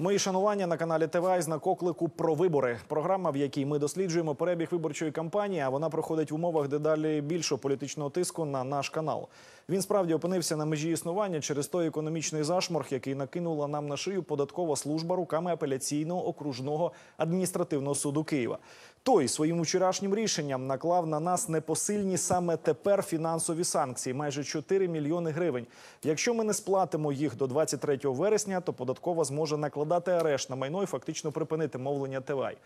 Мої шанування на каналі ТВА знак оклику про вибори. Програма, в якій ми досліджуємо перебіг виборчої кампанії. А вона проходить в умовах дедалі більшого політичного тиску на наш канал. Він справді опинився на межі існування через той економічний зашморг, який накинула нам на шию податкова служба руками апеляційного окружного адміністративного суду Києва. Той своїм вчорашнім рішенням наклав на нас непосильні саме тепер фінансові санкції майже 4 мільйони гривень. Якщо ми не сплатимо їх до 23 вересня, то податкова зможе накладати арешт на майно і фактично припинити мовлення ТВАЙ.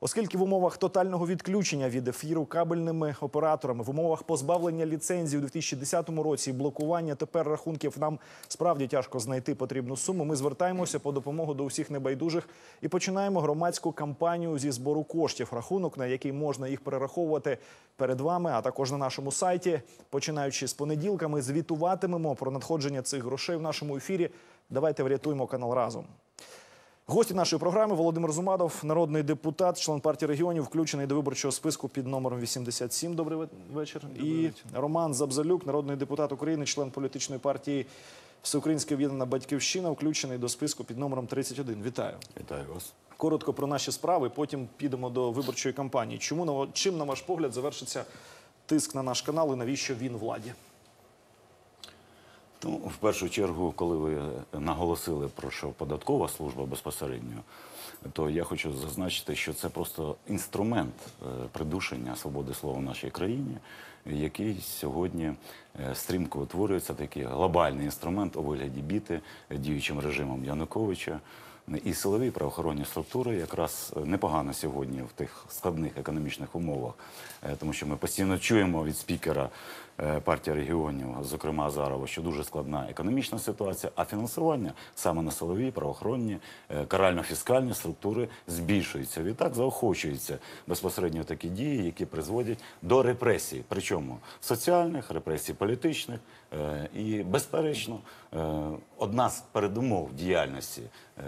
Оскільки в умовах тотального відключення від ефіру кабельними операторами, в умовах позбавлення ліцензії у 2010 році і блокування тепер рахунків нам справді тяжко знайти потрібну суму. Ми звертаємося по допомогу до усіх небайдужих і починаємо громадську кампанію зі збору коштів, рахунок на який можна їх перераховувати перед вами, а також на нашому сайті. Починаючи з понеділка, ми звітуватимемо про надходження цих грошей в нашому ефірі. Давайте врятуємо канал разом. Гості нашої програми Володимир Зумадов, народний депутат, член партії регіонів, включений до виборчого списку під номером 87. Добрий ве- вечір. І Роман Забзалюк, народний депутат України, член політичної партії Всеукраїнська об'єднана батьківщина, включений до списку під номером 31. Вітаю. Вітаю вас. Коротко про наші справи. Потім підемо до виборчої кампанії. Чому чим, на ваш погляд, завершиться тиск на наш канал і навіщо він владі? Ну, в першу чергу, коли ви наголосили про що податкова служба безпосередньо, то я хочу зазначити, що це просто інструмент е, придушення свободи слова в нашій країні, який сьогодні е, стрімко утворюється такий глобальний інструмент у вигляді біти діючим режимом Януковича. І силові правоохоронні структури якраз непогано сьогодні в тих складних економічних умовах, е, тому що ми постійно чуємо від спікера е, партії регіонів, зокрема Азарова, що дуже складна економічна ситуація, а фінансування саме на силові правоохоронні е, карально-фіскальні структури збільшується. Відтак заохочуються безпосередньо такі дії, які призводять до репресій, причому соціальних, репресій політичних. Е, І, безперечно, е, одна з передумов діяльності е,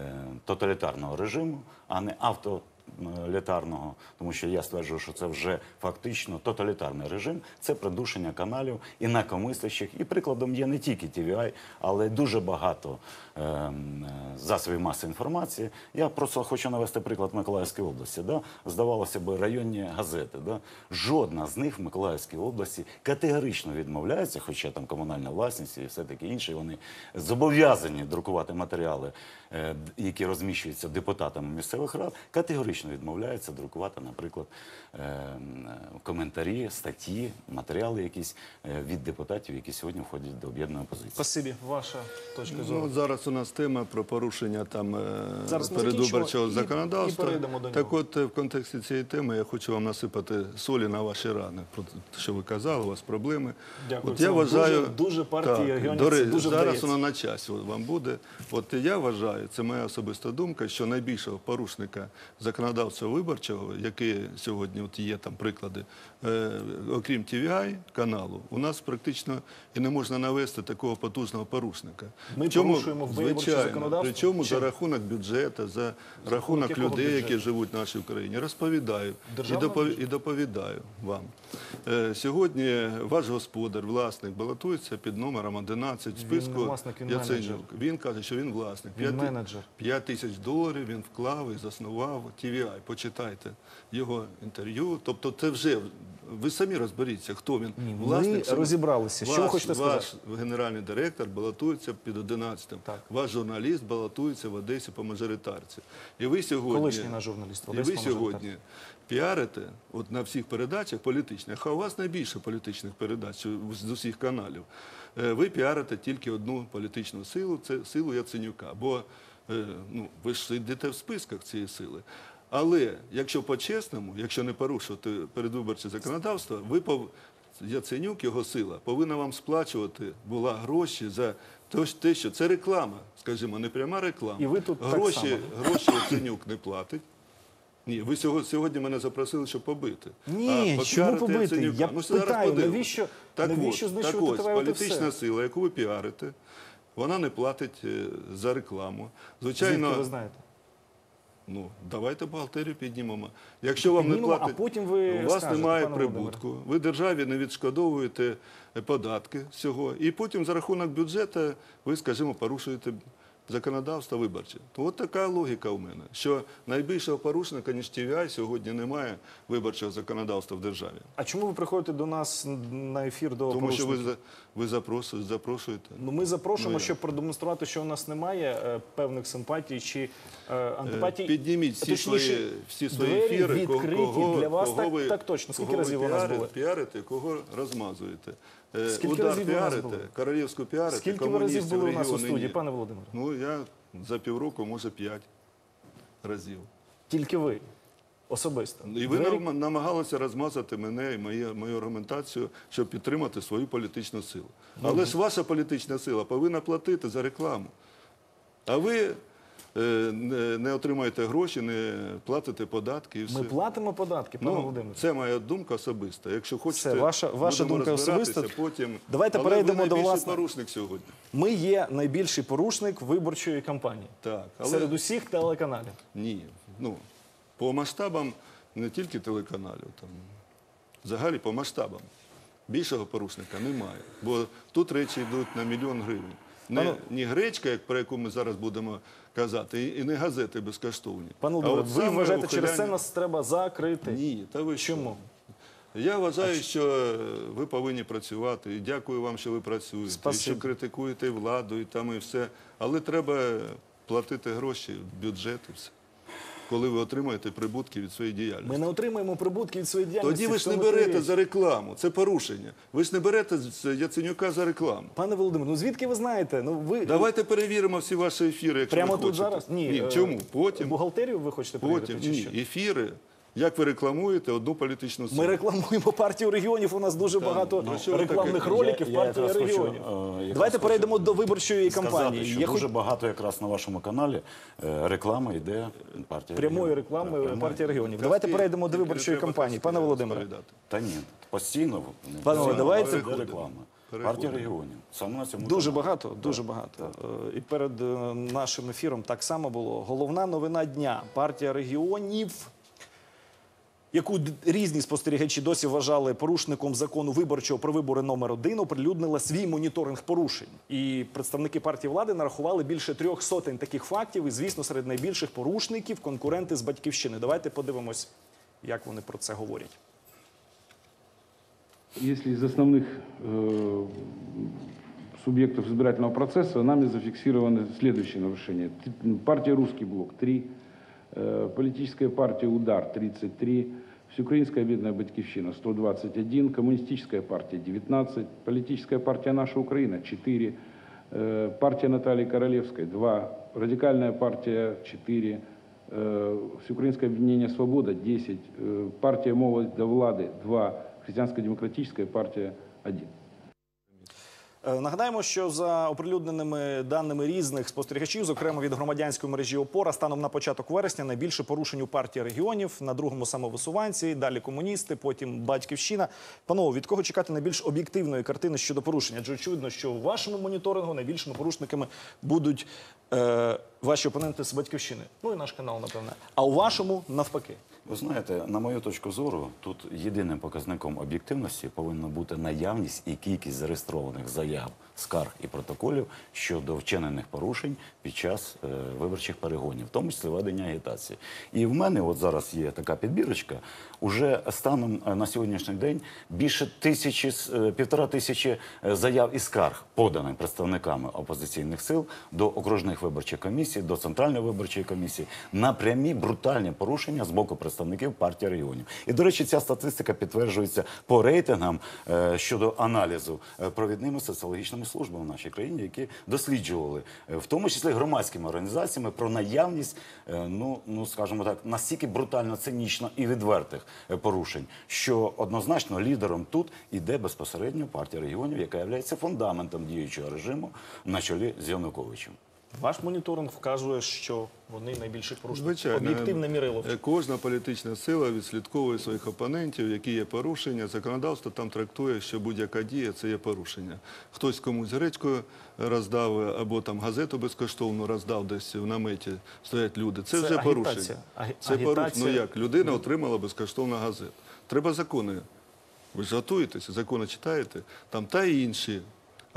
тоталітарного режиму, а не автолітарного, тому що я стверджую, що це вже фактично тоталітарний режим, це придушення каналів інакомислячих. І прикладом є не тільки TVI, але дуже багато е, е, засобів масової інформації. Я просто хочу навести приклад Миколаївської області. Да? Здавалося б, районні газети. Да? Жодна з них в Миколаївській області категорично відмовляється, хоча там комунальна власність і все таке інше. Вони зобов'язані друкувати матеріали, е, які розміщуються депутатами місцевих рад, категорично відмовляються друкувати, наприклад, е, е, коментарі, статті, матеріали якісь від депутатів, які сьогодні входять до об'єднаної опозиції. Спасибі, ваша точка зору. Ну, зараз у нас тема про порушення там е, Зараз передвиборчого і- законодавства. і так от е, в контексті цієї теми я хочу вам насипати солі на ваші рани. Про те, що ви казали, у вас проблеми. Дякую. От Це я вважаю, дуже- дуже партії регіонів дуже зараз вдається. воно на часі вам буде. От я вважаю, це моя особиста думка, що найбільшого порушника законодавства виборчого, яке сьогодні от є там приклади, е, окрім TVI каналу, у нас практично і не можна навести такого потужного порушника. Ми Чому? порушуємо виборче законодавство? Причому Чим? за рахунок бюджету, за рахунок якого людей, бюджету? які живуть в нашій Україні. Розповідаю і, Державного допов- бюджету? і доповідаю вам. Е, сьогодні ваш господар, власник, балотується під номером 11 в Він списку не власник, він Яценюк. менеджер. Він каже, що він власник. Він П'ять менеджер. 5 тисяч доларів він вклав і заснував TVI. Почитайте його інтерв'ю. Тобто це вже, ви самі розберіться, хто він. Ні, ми власник. цього- розібралися. Що ви Ваш- хочете сказати? Ваш генеральний директор балотується під 11-м. Так. Ваш журналіст балотується в Одесі по мажоритарці. І ви сьогодні, Колишній наш журналіст в і ви по сьогодні піарите от на всіх передачах політичних, а у вас найбільше політичних передач з усіх каналів. Е, Ви піарите тільки одну політичну силу, це силу Яценюка. Бо е, ну, ви ж сидите в списках цієї сили. Але якщо по-чесному, якщо не порушувати передвиборче законодавство, ви пов... Яценюк, його сила, повинна вам сплачувати була гроші за що- те, що це реклама, скажімо, не пряма реклама. І ви тут так гроші, само. гроші Оценюк не платить. Ні, ви сьогодні, мене запросили, щоб побити. Ні, А, чому побити? Яценюка. Я Ну, питаю, навіщо- так навіщо от, знищувати так ось, політична все? сила, яку ви піарите, вона не платить е, за рекламу. Звідки ви знаєте? Ну, давайте бухгалтерію піднімемо. Якщо вам не платить, а потім ви у вас скажете, немає прибутку, ви державі не відшкодовуєте податки всього, і потім за рахунок бюджету ви, скажімо, порушуєте законодавства виборче. То от така логіка у мене, що найбільшого порушника, ніж TVI, сьогодні немає виборчого законодавства в державі. А чому ви приходите до нас на ефір до Тому що ви, ви запрошуєте. Ну, ми запрошуємо, Ну, щоб продемонструвати, що у нас немає е, певних симпатій чи е, антипатій. Е, Підніміть всі Точніше, свої, всі свої двері ефіри, відкриті кого, для вас. кого так, ви, так точно. Скільки кого разів ви у нас піарите, були? піарите, кого розмазуєте. Е, Скільки Удар разів королівську піарите, Скільки ви разів були у нас у студії, ні. пане Володимире? Ну, я за півроку, може, п'ять разів. Тільки ви особисто. І ви Двері- нам- намагалися розмазати мене і мої, мою аргументацію, щоб підтримати свою політичну силу. Але ж ваша політична сила повинна платити за рекламу. А ви не, не отримаєте гроші, не платите податки і все. Ми платимо податки, пане Ну, Володимире. це моя думка особиста. Якщо хочете, Все, ваша- ваша будемо думка особиста. Потім... Давайте Але перейдемо ви до власне- порушник сьогодні. Ми є найбільший порушник виборчої кампанії Так, але серед усіх телеканалів. ні. Ну, по масштабам не тільки телеканалів, там, взагалі по масштабам. Більшого порушника немає. Бо тут речі йдуть на мільйон гривень. Не, Пане- ні гречка, як, про яку ми зараз будемо казати, і, не газети безкоштовні. Пане Володимире, ви вважаєте, вважаєте, через це нас треба закрити? Ні, та ви що? Чому? Я вважаю, що е, ви повинні працювати. І дякую вам, що ви працюєте. Спасибо. І що критикуєте владу, і там і все. Але треба платити гроші в бюджет і все. Коли ви отримаєте прибутки від своєї діяльності. Ми не отримуємо прибутки від своєї діяльності. Тоді ви ж не берете за рекламу. Це порушення. Ви ж не берете з Яценюка за рекламу. Пане Володимире, ну звідки ви знаєте? Ну ви Давайте перевіримо всі ваші ефіри, якщо прямо ви тут хочете. зараз? Ні, Ні е, чому? Потім, бухгалтерію ви хочете перевірити? потім чи ні. Ефіри. Як ви рекламуєте одну політичну силу? Ми рекламуємо партію регіонів. У нас дуже багато ну, рекламних таке? роликів Я- я партії якраз хочу, регіонів. е, якраз Давайте хочу перейдемо до виборчої Сказати, кампанії. що Я дуже хоч- багато якраз на вашому каналі е, реклами йде партія прямої регіонів. реклами прямої. партії регіонів. Давайте перейдемо до виборчої кампанії. Пане Володимире. Та ні, постійно. Пане постійно давайте- йде реклама. Переходимо. Партія регіонів. Саме на цьому Дуже каналі. багато, дуже багато. Е, І перед е, нашим ефіром так само було. Головна новина дня. Партія регіонів, яку д- різні спостерігачі досі вважали порушником закону виборчого про вибори номер один, оприлюднила свій моніторинг порушень. І представники партії влади нарахували більше трьох сотень таких фактів. І, звісно, серед найбільших порушників конкуренти з батьківщини. Давайте подивимось, як вони про це говорять. Если из основных э, субъектов избирательного процесса нами зафиксированы следующие нарушения. Т- Партия «Русский блок» – 3, Политическая партия «Удар» – 33, Всеукраинская бедная батькивщина – 121, Коммунистическая партия – 19, политическая партия «Наша Украина» – 4, э, партия Натальи Королевской – 2, радикальная партия – 4, э, Всеукраинское объединение «Свобода» – 10, э, партия «Молодь до Влады» – 2, Христианско-демократическая партия – 1. Е, Нагадаємо, що за оприлюдненими даними різних спостерігачів, зокрема від громадянської мережі ОПОРА, станом на початок вересня найбільше порушень у партії регіонів, на другому самовисуванці, далі комуністи, потім батьківщина. Панове, від кого чекати найбільш об'єктивної картини щодо порушення? Адже очевидно, що в вашому моніторингу найбільшими порушниками будуть е, ваші опоненти з батьківщини. Ну і наш канал, напевне. А у вашому навпаки. Ви знаєте, на мою точку зору, тут єдиним показником об'єктивності повинна бути наявність і кількість зареєстрованих заяв, скарг і протоколів щодо вчинених порушень під час е, виборчих перегонів, в тому числі ведення агітації. І в мене от зараз є така підбірочка. Уже станом е, на сьогоднішній день більше тисячі е, півтора тисячі е, заяв і скарг поданих представниками опозиційних сил до окружних виборчих комісій, до центральної виборчої комісії на прямі брутальні порушення з боку представників партії регіонів. І до речі, ця статистика підтверджується по рейтингам е, щодо аналізу е, провідними соціологічними службами в нашій країні, які досліджували, е, в тому числі громадськими організаціями, про наявність, ну ну скажімо так, настільки брутально цинічно і відвертих порушень, що однозначно лідером тут іде безпосередньо партія регіонів, яка є фундаментом діючого режиму на чолі з Януковичем. Ваш моніторинг вказує, що вони найбільші порушники. Об'єктивне мірило. е, Кожна політична сила відслідковує своїх опонентів, які є порушення. Законодавство там трактує, що будь-яка дія це є порушення. Хтось комусь гречку роздав або там газету безкоштовно роздав десь в наметі. Стоять люди. Це, Це вже агітація. порушення. Агі- Це порушення. Ну як людина отримала безкоштовну газету. Треба закони. Ви ж готуєтеся, закони читаєте, там та й інші.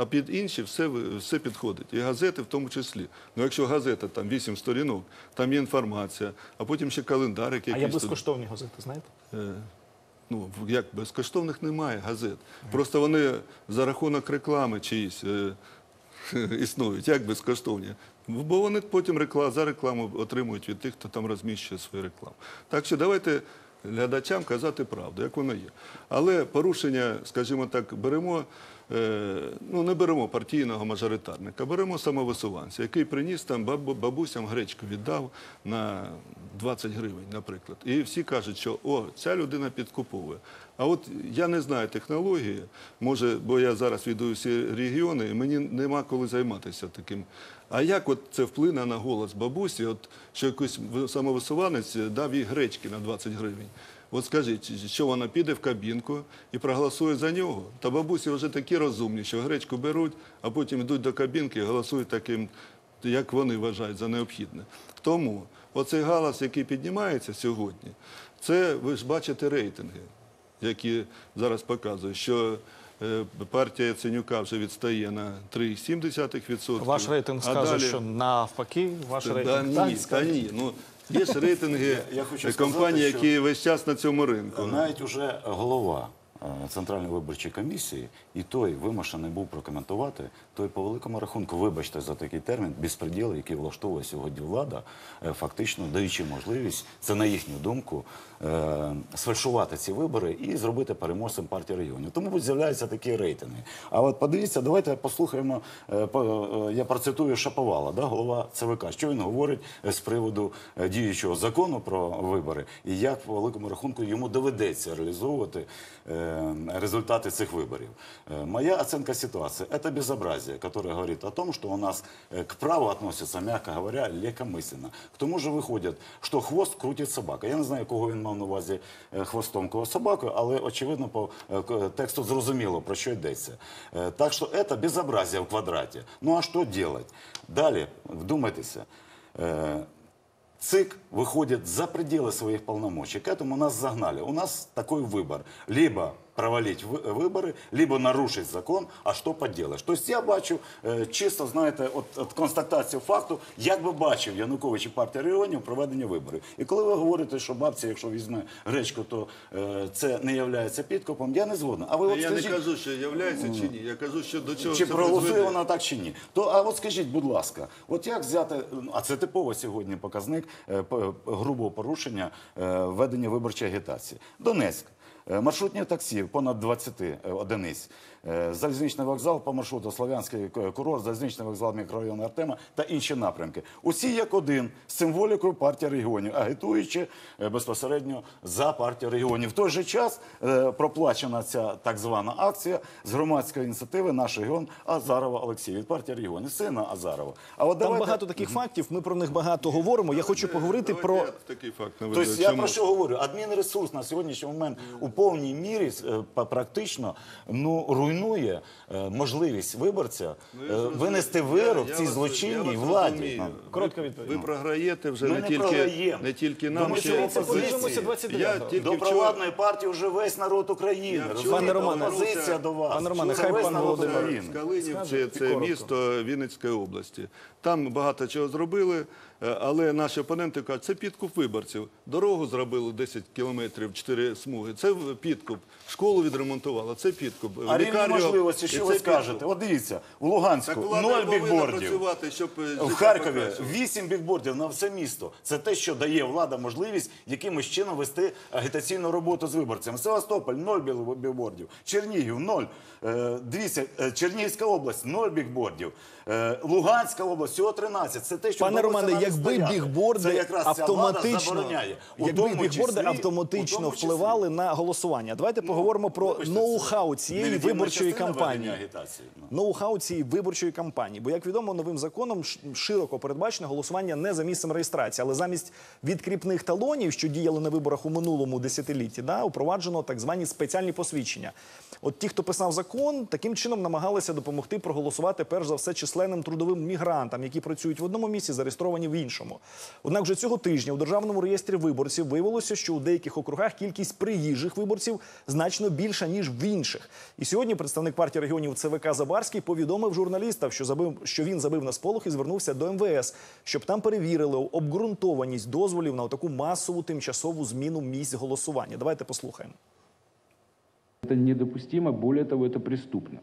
А під інші все, все підходить. І газети в тому числі. Ну якщо газета там 8 сторінок, там є інформація, а потім ще календар, який А є безкоштовні газети, знаєте? Е, Ну, як безкоштовних немає газет. Просто вони за рахунок реклами чиїсь е, існують. Як безкоштовні? Бо вони потім рекла- за рекламу отримують від тих, хто там розміщує свою рекламу. Так що давайте глядачам казати правду, як воно є. Але порушення, скажімо так, беремо. Е, Ну, не беремо партійного мажоритарника, беремо самовисуванця, який приніс там бабу- бабусям гречку віддав на 20 гривень, наприклад. І всі кажуть, що о, ця людина підкуповує. А от я не знаю технології, може, бо я зараз відую всі регіони, і мені нема коли займатися таким. А як от це вплине на голос бабусі, от що якийсь самовисуванець дав їй гречки на 20 гривень? От скажіть, що вона піде в кабінку і проголосує за нього? Та бабусі вже такі розумні, що гречку беруть, а потім йдуть до кабінки і голосують таким, як вони вважають за необхідне. Тому оцей галас, який піднімається сьогодні, це ви ж бачите рейтинги, які зараз показують, що партія Яценюка вже відстає на 3,7%. Ваш рейтинг а скаже, далі- що навпаки, ваш Та рейтинг ні, так та ні. Ну, є ж рейтинги е, компаній, які весь час на цьому ринку. Навіть уже голова е, Центральної виборчої комісії, і той вимушений був прокоментувати, той по великому рахунку, вибачте за такий термін, безпреділ, який влаштовує сьогодні влада, е, фактично даючи можливість, це на їхню думку, е, сфальшувати ці вибори і зробити переможцем партії регіонів. Тому з'являються такі рейтинги. А от подивіться, давайте послухаємо. е, по- е, Я процитую Шаповала, да, голова ЦВК. Що він говорить е, з приводу е, діючого закону про вибори, і як по великому рахунку йому доведеться реалізовувати е, результати цих виборів. Е, Моя оценка ситуации – это безобразие, которое говорит о том, что у нас э, к праву относятся, мягко говоря, легкомысленно. К тому же виходить, що хвост крутить собака. Я не знаю, кого він мав на увазі е, хвостом, кого собакою, але очевидно по е, к- тексту зрозуміло, про що йдеться. Е, Так що це безобразие в квадраті. Ну а що делать? Далі, вдумайтеся. Е, ЦИК выходит за пределы своих полномочий. К этому нас загнали. У нас такой выбор. Либо провалить вибори, либо нарушить закон, а що поделаешь. Тобто я бачу е, чисто, знаєте, от, от констатацію факту, як би бачив Янукович і партія регіонів проведення виборів. І коли ви говорите, що бабця, якщо візьме гречку, то е, це не є підкупом, я не згоден. А ви от Я не кажу, що являється чи ні. Я кажу, що до чого чи проголосує вона так чи ні. То а от скажіть, будь ласка, от як взяти, а це типово сьогодні показник е, грубого порушення е, ведення виборчої агітації. Донецьк. Е, Маршрутні таксі понад 20 одиниць. Е, Залізничний вокзал по маршруту Слов'янський курорт, залізничний вокзал мікрорайону Артема та інші напрямки. Усі як один з символікою партії регіонів, агітуючи е, безпосередньо за партію регіонів. В той же час е, проплачена ця так звана акція з громадської ініціативи «Наш регіон» Азарова Олексій від партії регіонів, сина Азарова. А от Там багато таких фактів. Ми про них багато говоримо. Я хочу поговорити про такий факт. Тобто я про що говорю? Адмінресурс на сьогоднішній момент у повній мірі е, практично ну руйнує е, можливість виборця Ну, е, зрозумів. винести вирок цій злочинній владі. Ну, Ви- відповідь. Ви програєте вже не не тільки, не тільки нам. Ще що й це опозиції. подивимося 29-го. Я тільки До вчора- провладної партії вже весь народ України. Пане Романе, Опозиція до вас. Пане Романе, хай пан Володимир. Скалинів це, місто Вінницької області. Там багато чого зробили, але наші опоненти кажуть, це підкуп виборців. Дорогу зробили 10 кілометрів, 4 смуги. Це підкуп. Школу відремонтували. Це підкуп. А рівні можливості, що ви скажете? От дивіться, у Луганську Так влада ноль бікбордів. щоб е, В Харкові покращувати. вісім бікбордів на все місто. Це те, що дає влада можливість якимось чином вести агітаційну роботу з виборцями. Севастополь ноль біл- бікбордів, Чернігів ноль. Е, Дивіться, е, Чернігівська область ноль бікбордів. Е, Луганська область всього 13. Це те, що Пане Романе, нам якби бігборди якраз автоматично, якби бігборди автоматично впливали на голосування. Давайте поговоримо про ноу-хау цієї виборчої кампанії. Ну. Ноу-хау цієї виборчої кампанії. Бо, як відомо, новим законом широко передбачено голосування не за місцем реєстрації, але замість відкріпних талонів, що діяли на виборах у минулому десятилітті, да, упроваджено так звані спеціальні посвідчення. От ті, хто писав закон, таким чином намагалися допомогти проголосувати перш за все численним трудовим мігрантам, які працюють в одному місці, зареєстровані в іншому. Однак вже цього тижня у державному реєстрі виборців виявилося, що у деяких округах кількість приїжджих виборців значно більша ніж в інших. І сьогодні представник партії регіонів ЦВК Забарський повідомив журналістам, що забив, що він забив на сполох і звернувся до МВС, щоб там перевірили обґрунтованість дозволів на таку масову тимчасову зміну місць голосування. Давайте послухаємо. Это недопустимо, более того, это преступно.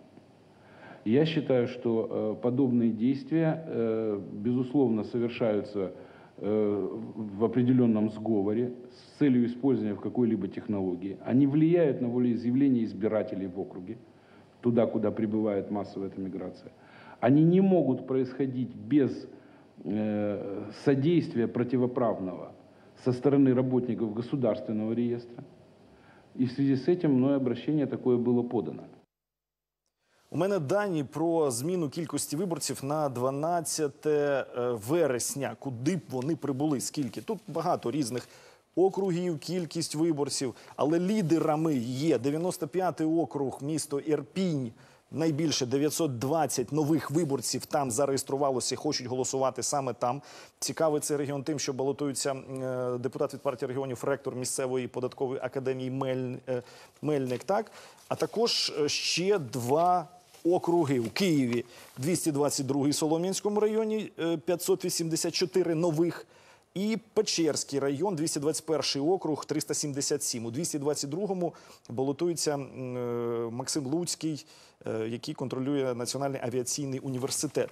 Я считаю, что э, подобные действия, э, безусловно, совершаются э, в определенном сговоре с целью использования в какой-либо технологии. Они влияют на волеизъявление избирателей в округе, туда, куда прибывает массовая эта миграция. Они не могут происходить без содействия противоправного со стороны работников государственного реестра. И в связи с этим мной обращение такое было подано. У мене дані про зміну кількості виборців на 12 е, вересня. Куди б вони прибули? Скільки? Тут багато різних округів, кількість виборців, але лідерами є 95-й округ, місто Ірпінь. Найбільше 920 нових виборців там зареєструвалося, хочуть голосувати саме там. Цікавий цей регіон тим, що балотується е, депутат від партії регіонів, ректор місцевої податкової академії е, Мельник. Так а також ще два округи у Києві 222 Солом'янському районі, е, 584 нових. І Печерський район, 221 округ, 377. У 222-му балотується е, Максим Луцький, е, який контролює Національний авіаційний університет.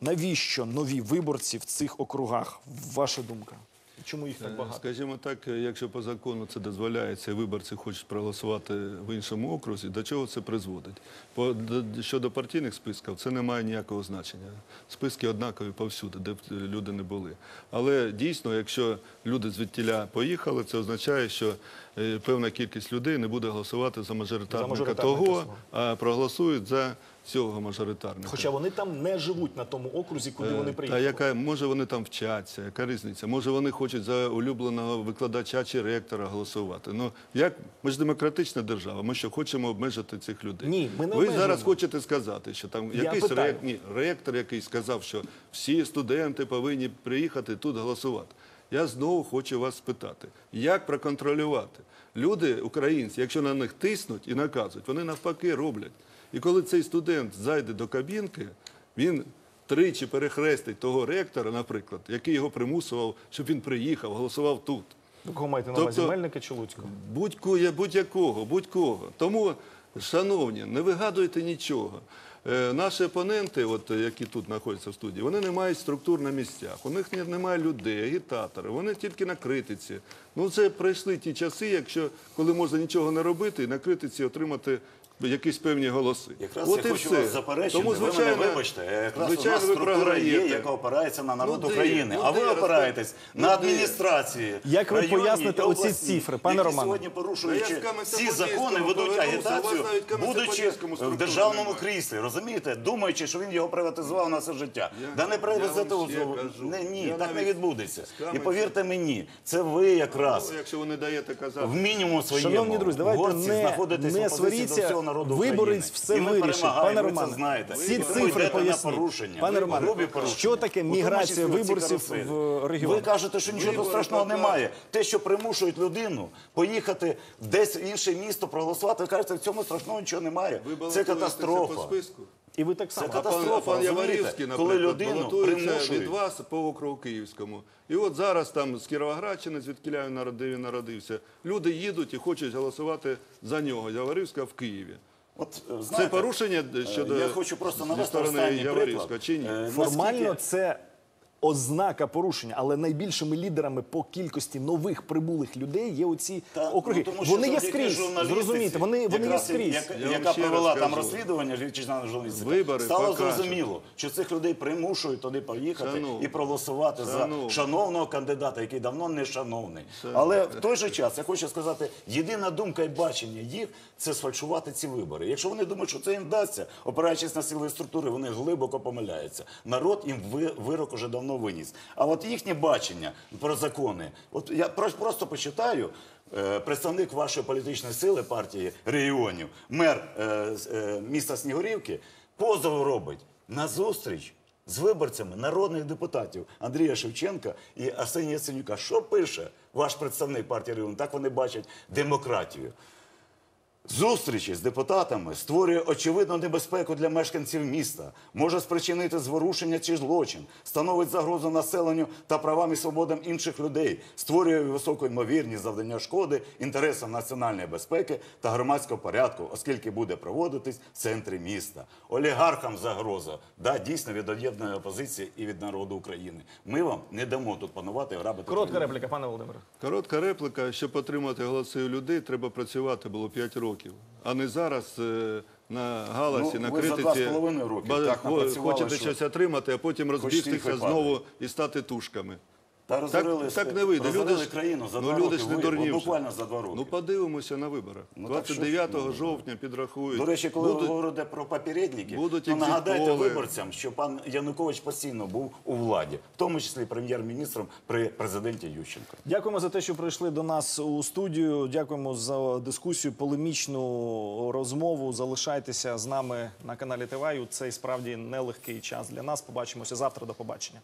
Навіщо нові виборці в цих округах? Ваша думка? Чому їх так багато? Скажімо так, якщо по закону це дозволяється, і виборці хочуть проголосувати в іншому окрузі, до чого це призводить? По, до- щодо партійних списків, це не має ніякого значення. Списки однакові повсюди, де б люди не були. Але дійсно, якщо люди звідтіля поїхали, це означає, що е, певна кількість людей не буде голосувати за мажоритарника, мажоритарника того, а проголосують за цього мажоритарника. Хоча вони там не живуть на тому окрузі, куди вони Е, Та яка може вони там вчаться, яка різниця? Може вони хочуть за улюбленого викладача чи ректора голосувати? Ну як ми ж демократична держава, ми що хочемо обмежити цих людей? Ні, ми не ви обмежуємо. зараз хочете сказати, що там Я якийсь питаю. рек... Ні, ректор, який сказав, що всі студенти повинні приїхати тут голосувати. Я знову хочу вас спитати, як проконтролювати? Люди, українці, якщо на них тиснуть і наказують, вони навпаки роблять. І коли цей студент зайде до кабінки, він тричі перехрестить того ректора, наприклад, який його примусував, щоб він приїхав, голосував тут. Ви кого маєте на увазі? Тобто- Мельника чи Луцького? Будь-якого, будь-кого. Тому, шановні, не вигадуйте нічого. Е, наші опоненти, от, які тут знаходяться в студії, вони не мають структур на місцях. У них немає людей, агітатори, вони тільки на критиці. Ну, це пройшли ті часи, якщо коли можна нічого не робити і на критиці отримати якісь певні голоси. Якраз От я і хочу все. вас заперечити. Тому, ви мене вибачте. Якраз звичайно, у нас ви структура є, програєте. яка опирається на народ Ну, де? України. Ну, а ви де? опираєтесь Ну, на адміністрації. Як ви районні поясните і оці обласні, цифри, пане які Романе? сьогодні Ну, я порушуючи з Кам'янця-Подільського всі закони, ведуть повернувся, у вас агітацію, навіть будучи Кам'янця-Подільському в структури державному немає. кріслі, розумієте, думаючи, що він його приватизував на все життя. Да не привезете вам ще кажу. Не, ні, Я так не навіть відбудеться. І повірте мені, це ви якраз Ну, якщо ви не даєте казати. в мінімум своєму Шановні друзі, давайте горці не, знаходитесь опозиції до сваріться. всього народу вибори України. все І ми вирішить. Пане ви Романе, це знаєте. ці Ви цифри йдете на порушення. Пане Романе, що таке міграція виборців в регіон? Ви кажете, що нічого Вибори страшного так, немає. Те, що примушують людину поїхати десь в інше місто проголосувати, ви кажете, в цьому страшного нічого немає. Ви Це катастрофа. по списку. І ви так само. Це Катастрофа, пан? Яворівський, Коли наприклад, людину балотується примушують. від вас по округу Київському. І от зараз там з Кіровоградщини, звідки народив, він народився, люди їдуть і хочуть голосувати за нього, Яворівська в Києві. От, е, Це знаєте, порушення щодо я хочу просто зі навести сторони останній Яворівська приклад. чи ні? Е, Формально наскільки- це ознака порушення, але найбільшими лідерами по кількості нових прибулих людей є оці Та, округи. ну, тому що вони є завдяки скрізь. журналістиці, Зрозумійте, вони, вони є якраз, скрізь. яка- Я вам яка ще раз провела там кажу. розслідування вітчизняна журналістика, Вибори стало покажуть. зрозуміло, що цих людей примушують туди поїхати Шановні. і проголосувати за шановного кандидата, який давно не шановний. Але в той же час я хочу сказати, єдина думка і бачення їх це сфальшувати ці вибори. Якщо вони думають, що це їм вдасться, опираючись на сили структури, вони глибоко помиляються. Народ їм ви- вирок уже давно виніс. А от їхнє бачення про закони, от я просто почитаю. Е, Представник вашої політичної сили партії регіонів, мер е, е, міста Снігурівки, позов робить на зустріч з виборцями народних депутатів Андрія Шевченка і Арсенія Яценюка. Що пише ваш представник партії регіону? Так вони бачать демократію. Зустрічі з депутатами створює очевидну небезпеку для мешканців міста, може спричинити зворушення чи злочин, становить загрозу населенню та правам і свободам інших людей, створює високу ймовірність завдання шкоди інтересам національної безпеки та громадського порядку, оскільки буде проводитись в центрі міста. Олігархам загроза да дійсно від об'єднаної опозиції і від народу України. Ми вам не дамо тут панувати і грабити. Коротка репліка, пане Володимире. Коротка репліка, щоб отримати голоси у людей, треба працювати було 5 років, а не зараз е, на галасі, Ну, на ви за критиці. роки ба- так хочете що щось отримати, а потім розбігтися знову і стати тушками. Та Так, розорили, так не вийде. розорили Люди країну за ну, два люди роки. ж не ви- буквально за два роки. Ну подивимося на виборах. Ну, так що ж 29 ми жовтня підрахують. До речі, коли ви говорите про попередники, будуть то нагадайте екзит-поли. виборцям, що пан Янукович постійно був у владі, в тому числі прем'єр-міністром при президенті Ющенко. Дякуємо за те, що прийшли до нас у студію. Дякуємо за дискусію, полемічну розмову. Залишайтеся з нами на каналі ТВ. Цей справді нелегкий час для нас. Побачимося завтра. До побачення.